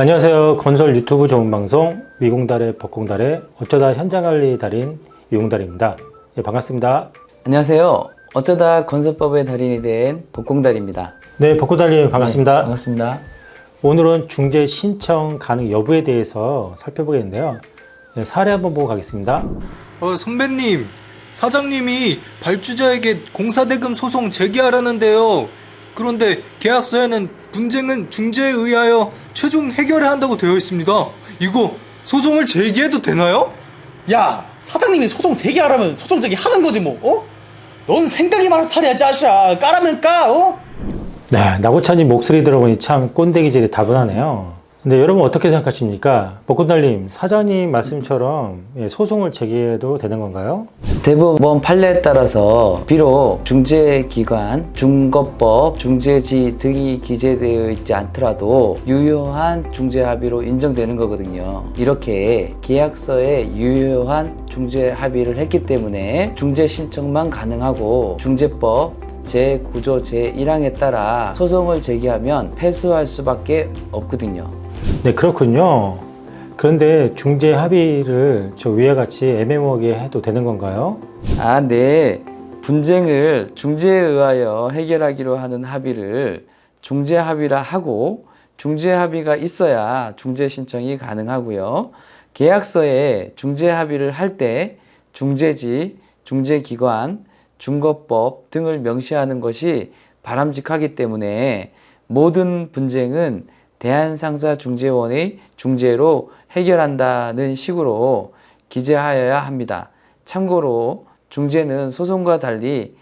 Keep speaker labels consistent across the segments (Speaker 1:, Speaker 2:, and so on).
Speaker 1: 안녕하세요. 건설 유튜브 좋은 방송 위공달의 벚공달의 어쩌다 현장 관리 달인 위공달입니다. 예, 반갑습니다.
Speaker 2: 안녕하세요. 어쩌다 건설법의 달인이 된 복공달입니다.
Speaker 1: 네, 벚공달님 반갑습니다.
Speaker 2: 네, 반갑습니다.
Speaker 1: 오늘은 중재 신청 가능 여부에 대해서 살펴보겠는데요. 네, 사례 한번 보고 가겠습니다.
Speaker 3: 어, 선배님, 사장님이 발주자에게 공사대금 소송 제기하라는데요. 그런데 계약서에는 분쟁은 중재에 의하여 최종 해결해야 한다고 되어 있습니다. 이거 소송을 제기해도 되나요?
Speaker 4: 야 사장님이 소송 제기하라면 소송 제기하는 거지 뭐 어? 넌 생각이 많아서 탈이야 짜샤 까라면 까 어?
Speaker 1: 네, 나고찬님 목소리 들어보니 참 꼰대기질이 다분하네요. 근데 여러분 어떻게 생각하십니까? 벚꽃달님, 사장님 말씀처럼 예, 소송을 제기해도 되는 건가요?
Speaker 2: 대법원 판례에 따라서 비록 중재기관, 중거법, 중재지 등이 기재되어 있지 않더라도 유효한 중재합의로 인정되는 거거든요. 이렇게 계약서에 유효한 중재합의를 했기 때문에 중재 신청만 가능하고 중재법 제9조 제1항에 따라 소송을 제기하면 패소할 수밖에 없거든요.
Speaker 1: 네, 그렇군요. 그런데 중재 합의를 저 위와 같이 애매모호하게 해도 되는 건가요?
Speaker 2: 아, 네. 분쟁을 중재에 의하여 해결하기로 하는 합의를 중재 합의라 하고 중재 합의가 있어야 중재 신청이 가능하고요. 계약서에 중재 합의를 할 때 중재지, 중재기관, 중거법 등을 명시하는 것이 바람직하기 때문에 모든 분쟁은 대한상사중재원의 중재로 해결한다는 식으로 기재하여야 합니다. 참고로 중재는 소송과 달리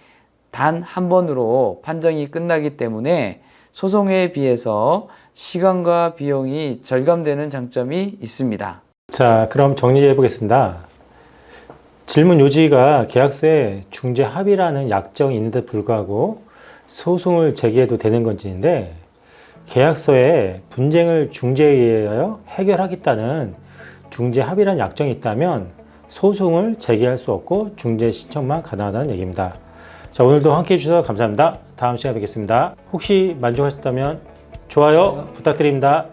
Speaker 2: 단 한 번으로 판정이 끝나기 때문에 소송에 비해서 시간과 비용이 절감되는 장점이 있습니다.
Speaker 1: 자, 그럼 정리해 보겠습니다. 질문 요지가 계약서에 중재 합의라는 약정이 있는데 불구하고 소송을 제기해도 되는 건지인데 계약서에 분쟁을 중재에 의하여 해결하겠다는 중재 합의라는 약정이 있다면 소송을 제기할 수 없고 중재 신청만 가능하다는 얘기입니다. 자, 오늘도 함께 해주셔서 감사합니다. 다음 시간에 뵙겠습니다. 혹시 만족하셨다면 좋아요 부탁드립니다.